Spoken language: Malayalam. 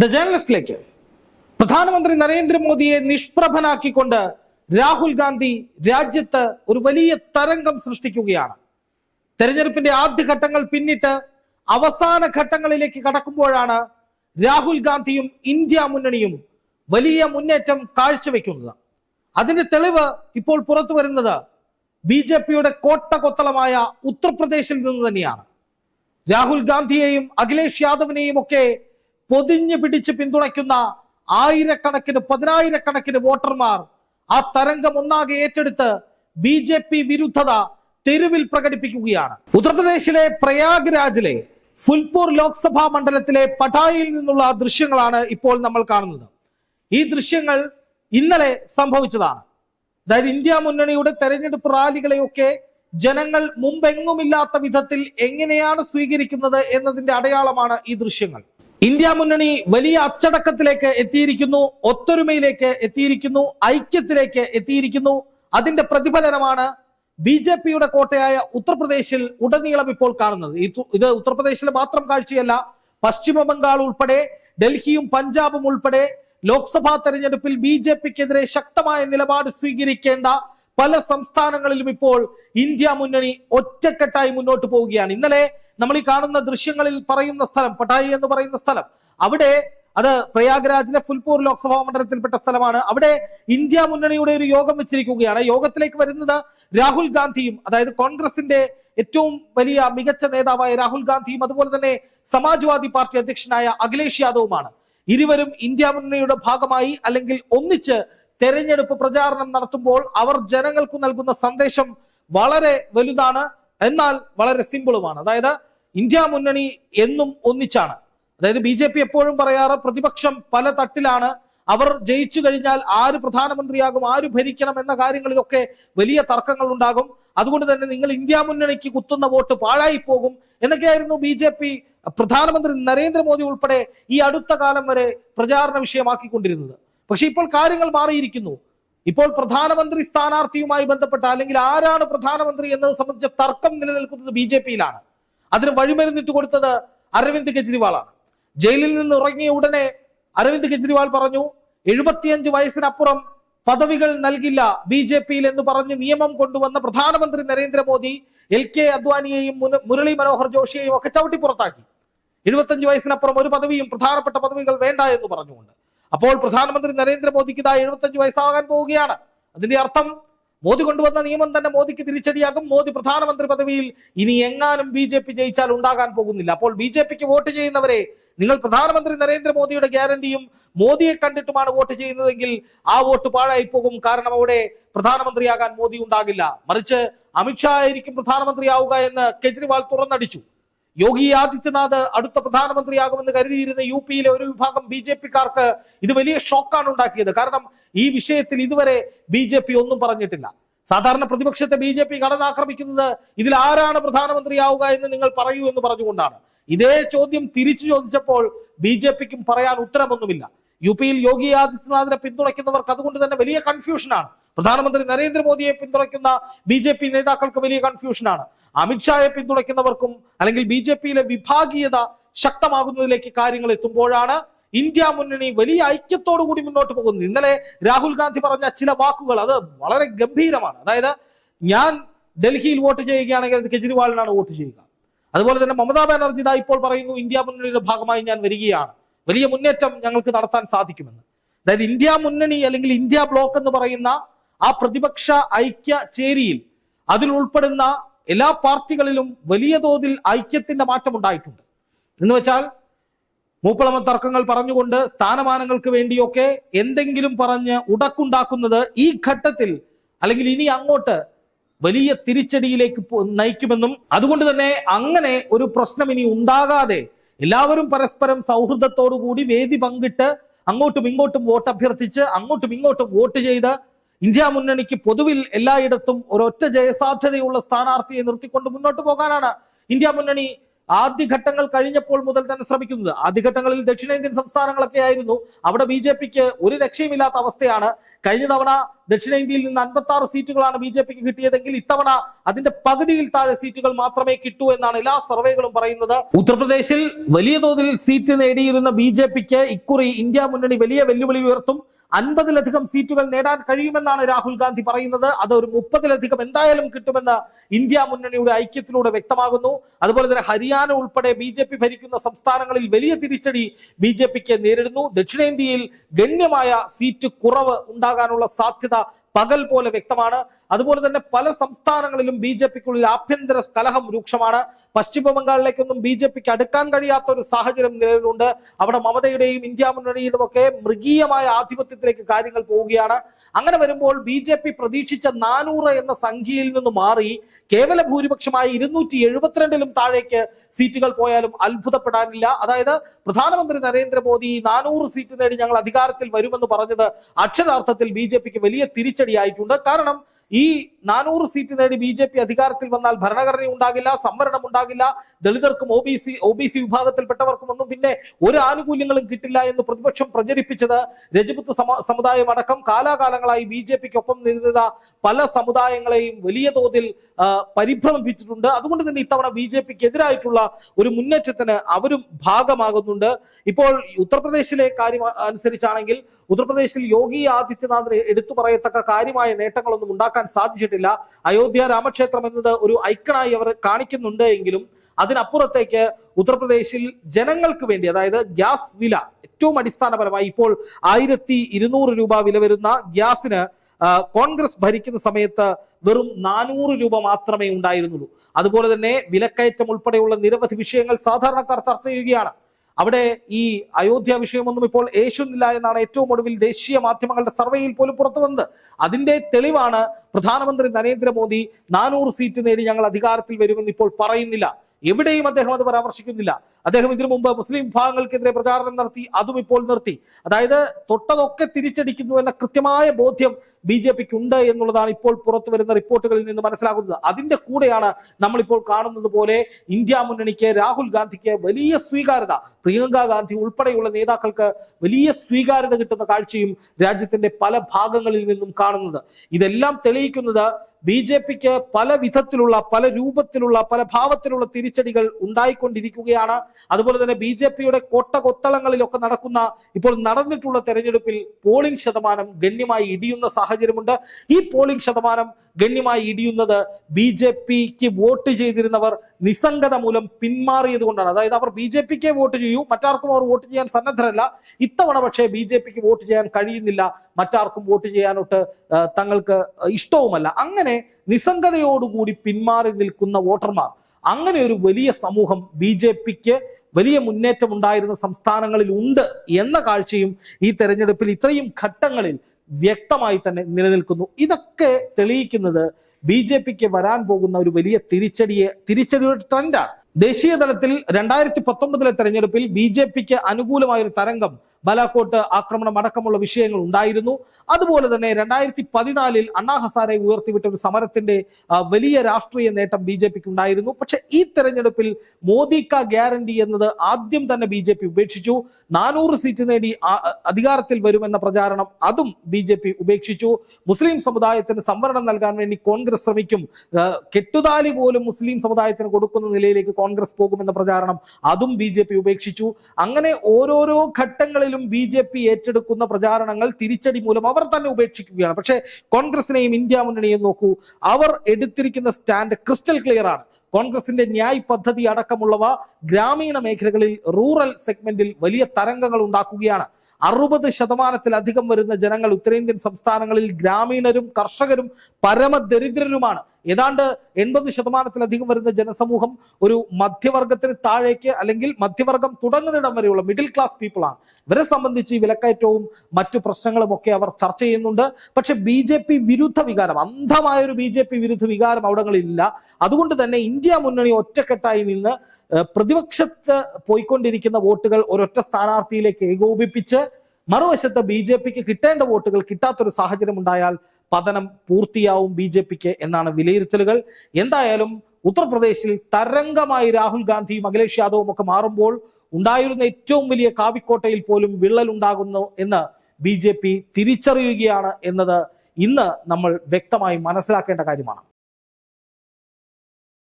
ദ ജേർണലിസ്റ്റിലേക്ക് പ്രധാനമന്ത്രി നരേന്ദ്രമോദിയെ നിഷ്പ്രഭനാക്കിക്കൊണ്ട് രാഹുൽ ഗാന്ധി രാജ്യത്ത് ഒരു വലിയ തരംഗം സൃഷ്ടിക്കുകയാണ്. തെരഞ്ഞെടുപ്പിന്റെ ആദ്യ ഘട്ടങ്ങൾ പിന്നിട്ട് അവസാന ഘട്ടങ്ങളിലേക്ക് കടക്കുമ്പോഴാണ് രാഹുൽ ഗാന്ധിയും ഇന്ത്യ മുന്നണിയും വലിയ മുന്നേറ്റം കാഴ്ചവെക്കുന്നത്. അതിന്റെ തെളിവ് ഇപ്പോൾ പുറത്തു വരുന്നത് ബി ജെ പിയുടെ കോട്ട കൊത്തളമായ ഉത്തർപ്രദേശിൽ നിന്ന് തന്നെയാണ്. രാഹുൽ ഗാന്ധിയെയും അഖിലേഷ് യാദവിനെയും ഒക്കെ പൊതിഞ്ഞു പിടിച്ച് പിന്തുണയ്ക്കുന്ന ആയിരക്കണക്കിന് പതിനായിരക്കണക്കിന് വോട്ടർമാർ ആ തരംഗം ഒന്നാകെ ഏറ്റെടുത്ത് ബി ജെ പി വിരുദ്ധത തെരുവിൽ പ്രകടിപ്പിക്കുകയാണ്. ഉത്തർപ്രദേശിലെ പ്രയാഗ്രാജിലെ ഫുൽപൂർ ലോക്സഭാ മണ്ഡലത്തിലെ പട്ടായിൽ നിന്നുള്ള ദൃശ്യങ്ങളാണ് ഇപ്പോൾ നമ്മൾ കാണുന്നത്. ഈ ദൃശ്യങ്ങൾ ഇന്നലെ സംഭവിച്ചതാണ്. അതായത് ഇന്ത്യ മുന്നണിയുടെ തെരഞ്ഞെടുപ്പ് റാലികളെയൊക്കെ ജനങ്ങൾ മുമ്പെങ്ങുമില്ലാത്ത വിധത്തിൽ എങ്ങനെയാണ് സ്വീകരിക്കുന്നത് എന്നതിന്റെ അടയാളമാണ് ഈ ദൃശ്യങ്ങൾ. ഇന്ത്യ മുന്നണി വലിയ അച്ചടക്കത്തിലേക്ക് എത്തിയിരിക്കുന്നു ഒത്തൊരുമയിലേക്ക് എത്തിയിരിക്കുന്നു ഐക്യത്തിലേക്ക് എത്തിയിരിക്കുന്നു. അതിന്റെ പ്രതിഫലനമാണ് ബി ജെ പിയുടെ കോട്ടയായ ഉത്തർപ്രദേശിൽ ഉടനീളം ഇപ്പോൾ കാണുന്നത്. ഇത് ഉത്തർപ്രദേശിൽ മാത്രം കാഴ്ചയല്ല പശ്ചിമ ബംഗാൾ ഉൾപ്പെടെ ഡൽഹിയും പഞ്ചാബും ഉൾപ്പെടെ ലോക്സഭാ തെരഞ്ഞെടുപ്പിൽ ബി ജെ പിക്കെതിരെ ശക്തമായ നിലപാട് സ്വീകരിക്കേണ്ട പല സംസ്ഥാനങ്ങളിലും ഇപ്പോൾ ഇന്ത്യ മുന്നണി ഒറ്റക്കെട്ടായി മുന്നോട്ട് പോവുകയാണ്. ഇന്നലെ നമ്മൾ ഈ കാണുന്ന ദൃശ്യങ്ങളിൽ പറയുന്ന സ്ഥലം പട്ടായി എന്ന് പറയുന്ന സ്ഥലം. അവിടെ അത് പ്രയാഗ്രാജിലെ ഫുൽപൂർ ലോക്സഭാ മണ്ഡലത്തിൽപ്പെട്ട സ്ഥലമാണ്. അവിടെ ഇന്ത്യ മുന്നണിയുടെ ഒരു യോഗം വെച്ചിരിക്കുകയാണ്. യോഗത്തിലേക്ക് വരുന്നത് രാഹുൽ ഗാന്ധിയും അതായത് കോൺഗ്രസിന്റെ ഏറ്റവും വലിയ മികച്ച നേതാവായ രാഹുൽ ഗാന്ധിയും അതുപോലെ തന്നെ സമാജ്വാദി പാർട്ടി അധ്യക്ഷനായ അഖിലേഷ് യാദവുമാണ്. ഇരുവരും ഇന്ത്യ മുന്നണിയുടെ ഭാഗമായി അല്ലെങ്കിൽ ഒന്നിച്ച് തെരഞ്ഞെടുപ്പ് പ്രചാരണം നടത്തുമ്പോൾ അവർ ജനങ്ങൾക്ക് നൽകുന്ന സന്ദേശം വളരെ വലുതാണ്. എന്നാൽ വളരെ സിമ്പിളുമാണ്. അതായത് ഇന്ത്യ മുന്നണി എന്നും ഒന്നിച്ചാണ്. അതായത് ബി ജെ പി എപ്പോഴും പറയാറ് പ്രതിപക്ഷം പല തട്ടിലാണ്. അവർ ജയിച്ചു കഴിഞ്ഞാൽ ആര് പ്രധാനമന്ത്രിയാകും ആര് ഭരിക്കണം എന്ന കാര്യങ്ങളിലൊക്കെ വലിയ തർക്കങ്ങൾ ഉണ്ടാകും അതുകൊണ്ട് തന്നെ നിങ്ങൾ ഇന്ത്യ മുന്നണിക്ക് കുത്തുന്ന വോട്ട് പാഴായി പോകും എന്നൊക്കെയായിരുന്നു ബി ജെ പി പ്രധാനമന്ത്രി നരേന്ദ്രമോദി ഉൾപ്പെടെ ഈ അടുത്ത കാലം വരെ പ്രചാരണ വിഷയമാക്കിക്കൊണ്ടിരുന്നത്. പക്ഷെ ഇപ്പോൾ കാര്യങ്ങൾ മാറിയിരിക്കുന്നു. ഇപ്പോൾ പ്രധാനമന്ത്രി സ്ഥാനാർത്ഥിയുമായി ബന്ധപ്പെട്ട അല്ലെങ്കിൽ ആരാണ് പ്രധാനമന്ത്രി എന്നത് സംബന്ധിച്ച തർക്കം നിലനിൽക്കുന്നത് ബി ജെ പിയിലാണ്. അതിന് വഴിമരുന്നിട്ട് കൊടുത്തത് അരവിന്ദ് കെജ്രിവാളാണ്. ജയിലിൽ നിന്ന് ഇറങ്ങിയ ഉടനെ അരവിന്ദ് കെജ്രിവാൾ പറഞ്ഞു എഴുപത്തിയഞ്ച് വയസ്സിനപ്പുറം പദവികൾ നൽകില്ല ബി ജെ പിയിൽ എന്ന് പറഞ്ഞ് നിയമം കൊണ്ടുവന്ന പ്രധാനമന്ത്രി നരേന്ദ്രമോദി എൽ കെ അദ്വാനിയെയും മുരളി മനോഹർ ജോഷിയെയും ഒക്കെ ചവിട്ടി പുറത്താക്കി. എഴുപത്തഞ്ച് വയസ്സിനപ്പുറം ഒരു പദവിയും പ്രധാനപ്പെട്ട പദവികൾ വേണ്ട എന്ന് പറഞ്ഞുകൊണ്ട്. അപ്പോൾ പ്രധാനമന്ത്രി നരേന്ദ്രമോദിക്ക് ഇതാ എഴുപത്തഞ്ച് വയസ്സാകാൻ പോവുകയാണ്. അതിന്റെ അർത്ഥം മോദി കൊണ്ടുവന്ന നിയമം തന്നെ മോദിക്ക് തിരിച്ചടിയാകും. മോദി പ്രധാനമന്ത്രി പദവിയിൽ ഇനി എങ്ങാനും ബി ജെ പി ജയിച്ചാൽ ഉണ്ടാകാൻ പോകുന്നില്ല. അപ്പോൾ ബി ജെ പിക്ക് വോട്ട് ചെയ്യുന്നവരെ നിങ്ങൾ പ്രധാനമന്ത്രി നരേന്ദ്രമോദിയുടെ ഗ്യാരണ്ടിയും മോദിയെ കണ്ടിട്ടുമാണ് വോട്ട് ചെയ്യുന്നതെങ്കിൽ ആ വോട്ട് പാഴായി പോകും കാരണം അവിടെ പ്രധാനമന്ത്രിയാകാൻ മോദി ഉണ്ടാകില്ല. മറിച്ച് അമിത്ഷാ ആയിരിക്കും പ്രധാനമന്ത്രിയാവുക എന്ന് കെജ്രിവാൾ തുറന്നടിച്ചു. യോഗി ആദിത്യനാഥ് അടുത്ത പ്രധാനമന്ത്രിയാകുമെന്ന് കരുതിയിരുന്ന യു പിയിലെ ഒരു വിഭാഗം ബി ജെ പിക്കാർക്ക് ഇത് വലിയ ഷോക്കാണ് ഉണ്ടാക്കിയത്. കാരണം ഈ വിഷയത്തിൽ ഇതുവരെ ബി ജെ പി ഒന്നും പറഞ്ഞിട്ടില്ല. സാധാരണ പ്രതിപക്ഷത്തെ ബി ജെ പി കടന്നാക്രമിക്കുന്നത് ഇതിൽ ആരാണ് പ്രധാനമന്ത്രിയാവുക എന്ന് നിങ്ങൾ പറയൂ എന്ന് പറഞ്ഞുകൊണ്ടാണ്. ഇതേ ചോദ്യം തിരിച്ചു ചോദിച്ചപ്പോൾ ബി ജെ പിക്കും പറയാൻ ഉത്തരമൊന്നുമില്ല. യു പിയിൽ യോഗി ആദിത്യനാഥിനെ പിന്തുണയ്ക്കുന്നവർക്ക് അതുകൊണ്ട് തന്നെ വലിയ കൺഫ്യൂഷനാണ് പ്രധാനമന്ത്രി നരേന്ദ്രമോദിയെ പിന്തുണയ്ക്കുന്ന ബി ജെ പി നേതാക്കൾക്ക് വലിയ കൺഫ്യൂഷനാണ് അമിത്ഷായെ പിന്തുണയ്ക്കുന്നവർക്കും അല്ലെങ്കിൽ ബി ജെ പിയിലെ വിഭാഗീയത ശക്തമാകുന്നതിലേക്ക് കാര്യങ്ങൾ എത്തുമ്പോഴാണ് ഇന്ത്യ മുന്നണി വലിയ ഐക്യത്തോടു കൂടി മുന്നോട്ട് പോകുന്നു. ഇന്നലെ രാഹുൽ ഗാന്ധി പറഞ്ഞ ചില വാക്കുകൾ അത് വളരെ ഗംഭീരമാണ്. അതായത് ഞാൻ ഡൽഹിയിൽ വോട്ട് ചെയ്യുകയാണെങ്കിൽ അത് കെജ്രിവാളിനാണ് വോട്ട് ചെയ്യുക. അതുപോലെ തന്നെ മമതാ ബാനർജി ദാ ഇപ്പോൾ പറയുന്നു ഇന്ത്യ മുന്നണിയുടെ ഭാഗമായി ഞാൻ വരികയാണ്. വലിയ മുന്നേറ്റം ഞങ്ങൾക്ക് നടത്താൻ സാധിക്കുമെന്ന്. അതായത് ഇന്ത്യ മുന്നണി അല്ലെങ്കിൽ ഇന്ത്യ ബ്ലോക്ക് എന്ന് പറയുന്ന ആ പ്രതിപക്ഷ ഐക്യ ചേരിയിൽ അതിൽ ഉൾപ്പെടുന്ന എല്ലാ പാർട്ടികളിലും വലിയ തോതിൽ ഐക്യത്തിന്റെ മാറ്റം ഉണ്ടായിട്ടുണ്ട് എന്ന് വെച്ചാൽ മൂപ്പളമ തർക്കങ്ങൾ പറഞ്ഞുകൊണ്ട് സ്ഥാനമാനങ്ങൾക്ക് വേണ്ടിയൊക്കെ എന്തെങ്കിലും പറഞ്ഞ് ഉടക്കുണ്ടാക്കുന്നത് ഈ ഘട്ടത്തിൽ അല്ലെങ്കിൽ ഇനി അങ്ങോട്ട് വലിയ തിരിച്ചടിയിലേക്ക് നയിക്കുമെന്നും അതുകൊണ്ട് തന്നെ അങ്ങനെ ഒരു പ്രശ്നം ഇനി ഉണ്ടാകാതെ എല്ലാവരും പരസ്പരം സൗഹൃദത്തോടുകൂടി വേദി പങ്കിട്ട് അങ്ങോട്ടും ഇങ്ങോട്ടും വോട്ട് അഭ്യർത്ഥിച്ച് അങ്ങോട്ടും ഇങ്ങോട്ടും വോട്ട് ചെയ്ത് ഇന്ത്യ മുന്നണിക്ക് പൊതുവിൽ എല്ലായിടത്തും ഒരൊറ്റ ജയസാധ്യതയുള്ള സ്ഥാനാർത്ഥിയെ നിർത്തിക്കൊണ്ട് മുന്നോട്ട് പോകാനാണ് ഇന്ത്യ മുന്നണി ആദ്യഘട്ടങ്ങൾ കഴിഞ്ഞപ്പോൾ മുതൽ തന്നെ ശ്രമിക്കുന്നത്. ആദ്യഘട്ടങ്ങളിൽ ദക്ഷിണേന്ത്യൻ സംസ്ഥാനങ്ങളൊക്കെ ആയിരുന്നു. അവിടെ ബി ജെ പിക്ക് ഒരു രക്ഷയുമില്ലാത്ത അവസ്ഥയാണ്. കഴിഞ്ഞ തവണ ദക്ഷിണേന്ത്യയിൽ നിന്ന് അൻപത്തി ആറ് സീറ്റുകളാണ് ബി ജെ പിക്ക് കിട്ടിയതെങ്കിൽ ഇത്തവണ അതിന്റെ പകുതിയിൽ താഴെ സീറ്റുകൾ മാത്രമേ കിട്ടൂ എന്നാണ് എല്ലാ സർവേകളും പറയുന്നത്. ഉത്തർപ്രദേശിൽ വലിയ തോതിൽ സീറ്റ് നേടിയിരുന്ന ബി ജെ പിക്ക് ഇക്കുറി ഇന്ത്യ മുന്നണി വലിയ വെല്ലുവിളി ഉയർത്തും. അൻപതിലധികം സീറ്റുകൾ നേടാൻ കഴിയുമെന്നാണ് രാഹുൽ ഗാന്ധി പറയുന്നത്. അത് ഒരു മുപ്പതിലധികം എന്തായാലും കിട്ടുമെന്ന് ഇന്ത്യ മുന്നണിയുടെ ഐക്യത്തിലൂടെ വ്യക്തമാകുന്നു. അതുപോലെ തന്നെ ഹരിയാന ഉൾപ്പെടെ ബി ജെ പി ഭരിക്കുന്ന സംസ്ഥാനങ്ങളിൽ വലിയ തിരിച്ചടി ബി ജെ പിക്ക് നേരിടുന്നു. ദക്ഷിണേന്ത്യയിൽ ഗണ്യമായ സീറ്റ് കുറവ് ഉണ്ടാകാനുള്ള സാധ്യത പകൽ പോലെ വ്യക്തമാണ്. അതുപോലെ തന്നെ പല സംസ്ഥാനങ്ങളിലും ബി ജെ പിക്കുള്ളിൽ ആഭ്യന്തര കലഹം രൂക്ഷമാണ്. പശ്ചിമ ബംഗാളിലേക്കൊന്നും ബി ജെ പിക്ക് അടുക്കാൻ കഴിയാത്ത ഒരു സാഹചര്യം നിലവിലുണ്ട്. അവിടെ മമതയുടെയും ഇന്ത്യ മുന്നണിയുടെയും ഒക്കെ മൃഗീയമായ ആധിപത്യത്തിലേക്ക് കാര്യങ്ങൾ പോവുകയാണ്. അങ്ങനെ വരുമ്പോൾ ബി ജെ പി പ്രതീക്ഷിച്ച നാനൂറ് എന്ന സംഖ്യയിൽ നിന്ന് മാറി കേവല ഭൂരിപക്ഷമായ ഇരുന്നൂറ്റി എഴുപത്തിരണ്ടിലും താഴേക്ക് സീറ്റുകൾ പോയാലും അത്ഭുതപ്പെടാനില്ല. അതായത് പ്രധാനമന്ത്രി നരേന്ദ്രമോദി നാനൂറ് സീറ്റ് നേടി ഞങ്ങൾ അധികാരത്തിൽ വരുമെന്ന് പറഞ്ഞത് അക്ഷരാർത്ഥത്തിൽ ബി വലിയ തിരിച്ചടിയായിട്ടുണ്ട്. കാരണം ഈ നാനൂറ് സീറ്റ് നേടി ബി ജെ പി അധികാരത്തിൽ വന്നാൽ ഭരണഘടന ഉണ്ടാകില്ല സംവരണം ഉണ്ടാകില്ല ദളിതർക്കും O B C O B C വിഭാഗത്തിൽപ്പെട്ടവർക്കും ഒന്നും പിന്നെ ഒരു ആനുകൂല്യങ്ങളും കിട്ടില്ല എന്ന് പ്രതിപക്ഷം പ്രചരിപ്പിച്ചത് രജപുത്ത് സമ സമുദായം അടക്കം കാലാകാലങ്ങളായി ബി ജെ പിക്ക് ഒപ്പം നിന്നിരുന്ന പല സമുദായങ്ങളെയും വലിയ തോതിൽ പരിഭ്രമിപ്പിച്ചിട്ടുണ്ട്. അതുകൊണ്ട് തന്നെ ഇത്തവണ ബി ജെ പിക്ക് എതിരായിട്ടുള്ള ഒരു മുന്നേറ്റത്തിന് അവരും ഭാഗമാകുന്നുണ്ട്. ഇപ്പോൾ ഉത്തർപ്രദേശിലെ കാര്യം അനുസരിച്ചാണെങ്കിൽ ഉത്തർപ്രദേശിൽ യോഗി ആദിത്യനാഥ് എടുത്തു പറയത്തക്ക കാര്യമായ നേട്ടങ്ങളൊന്നും ഉണ്ടാക്കാൻ സാധിച്ചിട്ടില്ല. അയോധ്യ രാമക്ഷേത്രം എന്നത് ഒരു ഐക്കണായി അവർ കാണിക്കുന്നുണ്ട് എങ്കിലും അതിനപ്പുറത്തേക്ക് ഉത്തർപ്രദേശിൽ ജനങ്ങൾക്ക് വേണ്ടി അതായത് ഗ്യാസ് വില ഏറ്റവും അടിസ്ഥാനപരമായി ഇപ്പോൾ ആയിരത്തി രൂപ വില വരുന്ന ഗ്യാസിന് കോൺഗ്രസ് ഭരിക്കുന്ന സമയത്ത് വെറും നാനൂറ് രൂപ മാത്രമേ ഉണ്ടായിരുന്നുള്ളൂ. അതുപോലെ തന്നെ വിലക്കയറ്റം ഉൾപ്പെടെയുള്ള നിരവധി വിഷയങ്ങൾ സാധാരണക്കാർ ചർച്ച ചെയ്യുകയാണ്. അവിടെ ഈ അയോധ്യ വിഷയമൊന്നും ഇപ്പോൾ ഏശുന്നില്ല എന്നാണ് ഏറ്റവും ഒടുവിൽ ദേശീയ മാധ്യമങ്ങളുടെ സർവേയിൽ പോലും പുറത്തു വന്നത്. അതിന്റെ തെളിവാണ് പ്രധാനമന്ത്രി നരേന്ദ്രമോദി നാനൂറ് സീറ്റ് നേടി ഞങ്ങൾ അധികാരത്തിൽ വരുമെന്ന് ഇപ്പോൾ പറയുന്നില്ല. എവിടെയും അദ്ദേഹം അത് പരാമർശിക്കുന്നില്ല. അദ്ദേഹം ഇതിനു മുമ്പ് മുസ്ലിം വിഭാഗങ്ങൾക്കെതിരെ പ്രചാരണം നടത്തി അതും ഇപ്പോൾ നിർത്തി. അതായത് തൊട്ടതൊക്കെ തിരിച്ചടിക്കുന്നു എന്ന കൃത്യമായ ബോധ്യം ബി ജെ പിക്ക് ഉണ്ട് എന്നുള്ളതാണ് ഇപ്പോൾ പുറത്തു വരുന്ന റിപ്പോർട്ടുകളിൽ നിന്ന് മനസ്സിലാകുന്നത്. അതിന്റെ കൂടെയാണ് നമ്മളിപ്പോൾ കാണുന്നത് പോലെ ഇന്ത്യ മുന്നണിക്ക് രാഹുൽ ഗാന്ധിക്ക് വലിയ സ്വീകാര്യത. പ്രിയങ്ക ഗാന്ധി ഉൾപ്പെടെയുള്ള നേതാക്കൾക്ക് വലിയ സ്വീകാര്യത കിട്ടുന്ന കാഴ്ചയും രാജ്യത്തിന്റെ പല ഭാഗങ്ങളിൽ നിന്നും കാണുന്നത്. ഇതെല്ലാം തെളിയിക്കുന്നത് ബി ജെ പിക്ക് പല വിധത്തിലുള്ള പല രൂപത്തിലുള്ള പല ഭാവത്തിലുള്ള തിരിച്ചടികൾ ഉണ്ടായിക്കൊണ്ടിരിക്കുകയാണ്. അതുപോലെ തന്നെ ബി ജെ പിയുടെ കോട്ട കൊത്തളങ്ങളിലൊക്കെ നടക്കുന്ന ഇപ്പോൾ നടന്നിട്ടുള്ള തെരഞ്ഞെടുപ്പിൽ പോളിംഗ് ശതമാനം ഗണ്യമായി ഇടിയുന്ന സാഹചര്യമുണ്ട്. ഈ പോളിംഗ് ശതമാനം ഗണ്യമായി ഇടിയുന്നത് ബി ജെ പിക്ക് വോട്ട് ചെയ്തിരുന്നവർ നിസ്സംഗത മൂലം പിന്മാറിയത് കൊണ്ടാണ്. അതായത് അവർ ബി ജെ പിക്ക് വോട്ട് ചെയ്യൂ മറ്റാർക്കും അവർ വോട്ട് ചെയ്യാൻ സന്നദ്ധരല്ല. ഇത്തവണ പക്ഷേ ബി ജെ പിക്ക് വോട്ട് ചെയ്യാൻ കഴിയുന്നില്ല. മറ്റാർക്കും വോട്ട് ചെയ്യാനൊട്ട് തങ്ങൾക്ക് ഇഷ്ടവുമല്ല. അങ്ങനെ നിസ്സംഗതയോടുകൂടി പിന്മാറി നിൽക്കുന്ന വോട്ടർമാർ അങ്ങനെ ഒരു വലിയ സമൂഹം ബി ജെ പിക്ക് വലിയ മുന്നേറ്റം ഉണ്ടായിരുന്ന സംസ്ഥാനങ്ങളിൽ ഉണ്ട് എന്ന കാഴ്ചയും ഈ തെരഞ്ഞെടുപ്പിൽ ഇത്രയും ഘട്ടങ്ങളിൽ വ്യക്തമായി തന്നെ നിലനിൽക്കുന്നു. ഇതൊക്കെ തെളിയിക്കുന്നത് ബി ജെ പിക്ക് വരാൻ പോകുന്ന ഒരു വലിയ തിരിച്ചടിയെ തിരിച്ചടിയുടെ ട്രെൻഡാണ് ദേശീയ തലത്തിൽ രണ്ടായിരത്തി പത്തൊമ്പതിലെ തെരഞ്ഞെടുപ്പിൽ ബി ജെ പിക്ക് അനുകൂലമായ ഒരു തരംഗം ബലാക്കോട്ട് ആക്രമണം അടക്കമുള്ള വിഷയങ്ങൾ ഉണ്ടായിരുന്നു. അതുപോലെ തന്നെ രണ്ടായിരത്തി പതിനാലിൽ അണ്ണാ ഹസാരെ ഉയർത്തിവിട്ട ഒരു സമരത്തിന്റെ വലിയ രാഷ്ട്രീയ നേട്ടം ബി ജെ പിക്ക് ഉണ്ടായിരുന്നു. പക്ഷെ ഈ തെരഞ്ഞെടുപ്പിൽ മോദി കാ ഗ്യാരണ്ടി എന്നത് ആദ്യം തന്നെ ബി ജെ പി ഉപേക്ഷിച്ചു. നാനൂറ് സീറ്റ് നേടി അധികാരത്തിൽ വരുമെന്ന പ്രചാരണം അതും ബി ജെ പി ഉപേക്ഷിച്ചു. മുസ്ലിം സമുദായത്തിന് സംവരണം നൽകാൻ വേണ്ടി കോൺഗ്രസ് ശ്രമിക്കും. കെട്ടുതാലി പോലും മുസ്ലിം സമുദായത്തിന് കൊടുക്കുന്ന നിലയിലേക്ക് കോൺഗ്രസ് പോകുമെന്ന പ്രചാരണം അതും ബി ഉപേക്ഷിച്ചു. അങ്ങനെ ഓരോരോ ഘട്ടങ്ങളിലും ബി ജെ പി ഏറ്റെടുക്കുന്ന പ്രചാരണങ്ങൾ തിരിച്ചടി മൂലം അവർ തന്നെ ഉപേക്ഷിക്കുകയാണ്. പക്ഷേ കോൺഗ്രസിനെയും ഇന്ത്യ മുന്നണിയെയും നോക്കൂ അവർ എടുത്തിരിക്കുന്ന സ്റ്റാൻഡ് ക്രിസ്റ്റൽ ക്ലിയർ ആണ്. കോൺഗ്രസിന്റെ ന്യായ് പദ്ധതി അടക്കമുള്ളവ ഗ്രാമീണ മേഖലകളിൽ റൂറൽ സെഗ്മെന്റിൽ വലിയ തരംഗങ്ങൾ ഉണ്ടാക്കുകയാണ്. അറുപത് ശതമാനത്തിലധികം വരുന്ന ജനങ്ങൾ ഉത്തരേന്ത്യൻ സംസ്ഥാനങ്ങളിൽ ഗ്രാമീണരും കർഷകരും പരമദരിദ്രരുമാണ്. ഏതാണ്ട് എൺപത് ശതമാനത്തിലധികം വരുന്ന ജനസമൂഹം ഒരു മധ്യവർഗത്തിന് താഴേക്ക് അല്ലെങ്കിൽ മധ്യവർഗം തുടങ്ങുന്നിടം വരെയുള്ള മിഡിൽ ക്ലാസ് പീപ്പിൾ ആണ്. ഇവരെ സംബന്ധിച്ച് ഈ വിലക്കയറ്റവും മറ്റു പ്രശ്നങ്ങളും ഒക്കെ അവർ ചർച്ച ചെയ്യുന്നുണ്ട്. പക്ഷെ ബി ജെ പി വിരുദ്ധ വികാരം അന്ധമായ ഒരു ബി ജെ പി വിരുദ്ധ വികാരം അവിടങ്ങളിലില്ല. അതുകൊണ്ട് തന്നെ ഇന്ത്യ മുന്നണി ഒറ്റക്കെട്ടായി നിന്ന് പ്രതിപക്ഷത്ത് പോയിക്കൊണ്ടിരിക്കുന്ന വോട്ടുകൾ ഒരൊറ്റ സ്ഥാനാർത്ഥിയിലേക്ക് ഏകോപിപ്പിച്ച് മറുവശത്ത് ബി ജെ പിക്ക് കിട്ടേണ്ട വോട്ടുകൾ കിട്ടാത്തൊരു സാഹചര്യം ഉണ്ടായാൽ പതനം പൂർത്തിയാവും ബി ജെ പിക്ക് എന്നാണ് വിലയിരുത്തലുകൾ. എന്തായാലും ഉത്തർപ്രദേശിൽ തരംഗമായി രാഹുൽ ഗാന്ധിയും അഖിലേഷ് യാദവും ഒക്കെ മാറുമ്പോൾ ഉണ്ടായിരുന്ന ഏറ്റവും വലിയ കാവിക്കോട്ടയിൽ പോലും വിള്ളൽ ഉണ്ടാകുന്നു എന്ന് ബി തിരിച്ചറിയുകയാണ് എന്നത് ഇന്ന് നമ്മൾ വ്യക്തമായി മനസ്സിലാക്കേണ്ട കാര്യമാണ്.